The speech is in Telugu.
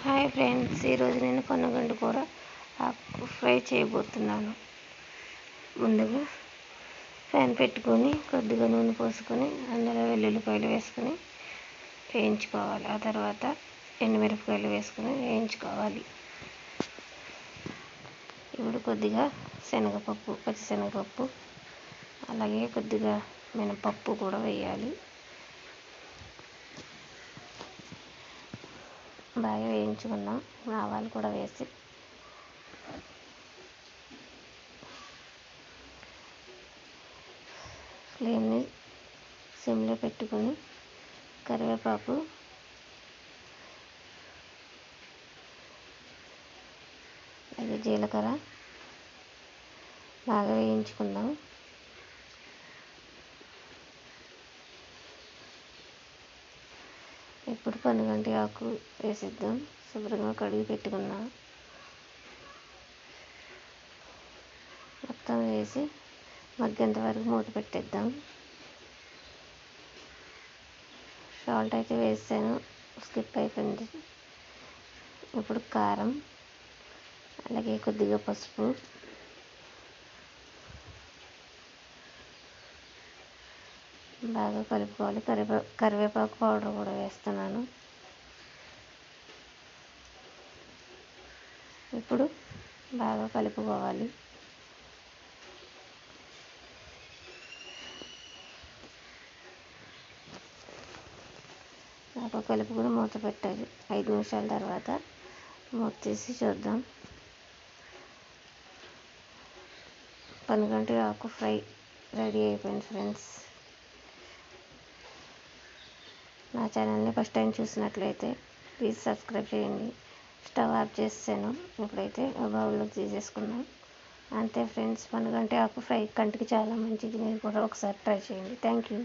హాయ్ ఫ్రెండ్స్ ఈరోజు నేను పొన్నగండు కూర ఆకు ఫ్రై చేయబోతున్నాను. ముందుగా ఫ్యాన్ పెట్టుకొని కొద్దిగా నూనె పోసుకొని అందులో వెల్లుల్లిపాయలు వేసుకొని వేయించుకోవాలి. ఆ తర్వాత ఎండుమిరపకాయలు వేసుకొని వేయించుకోవాలి. ఇప్పుడు కొద్దిగా శనగపప్పు పచ్చిశనగపప్పు అలాగే కొద్దిగా మినపప్పు కూడా వేయాలి. బాగా వేయించుకున్నాం. ఆవాలు కూడా వేసి. ఫ్లేమ్ని సిమ్లో పెట్టుకొని కరివేపాకు అలాగే జీలకర్ర బాగా వేయించుకుందాం. ఇప్పుడు పనిగంటి ఆకు వేసిద్దాం. శుభ్రంగా కడిగి పెట్టుకున్నాం. మొత్తం వేసి మగ్గంత వరకు మూత పెట్టేద్దాం. సాల్ట్ అయితే వేసాను. స్కిప్ అయిపోయింది. ఇప్పుడు కారం అలాగే కొద్దిగా పసుపు. బాగా కలుపుకోవాలి. కరివే కరివేపాకు పౌడర్ కూడా వేస్తున్నాను. ఇప్పుడు బాగా కలుపుకోవాలి. బాగా కలుపుకుని మూత పెట్టాలి. ఐదు నిమిషాల తర్వాత మూత తీసి చూద్దాం. పనుగంటి ఆకు ఫ్రై రెడీ అయిపోయింది ఫ్రెండ్స్. నా ఛానల్ని ఫస్ట్ టైం చూసినట్లయితే ప్లీజ్ సబ్స్క్రైబ్ చేయండి. స్టవ్ ఆఫ్ చేసాను ఇప్పుడైతే బౌల్లోకి తీసేసుకున్నాం అంతే ఫ్రెండ్స్ పనుగంటే ఆకు ఫ్రై కంటికి చాలా మంచిది. మీరు కూడా ఒకసారి ట్రై చేయండి. Thank you.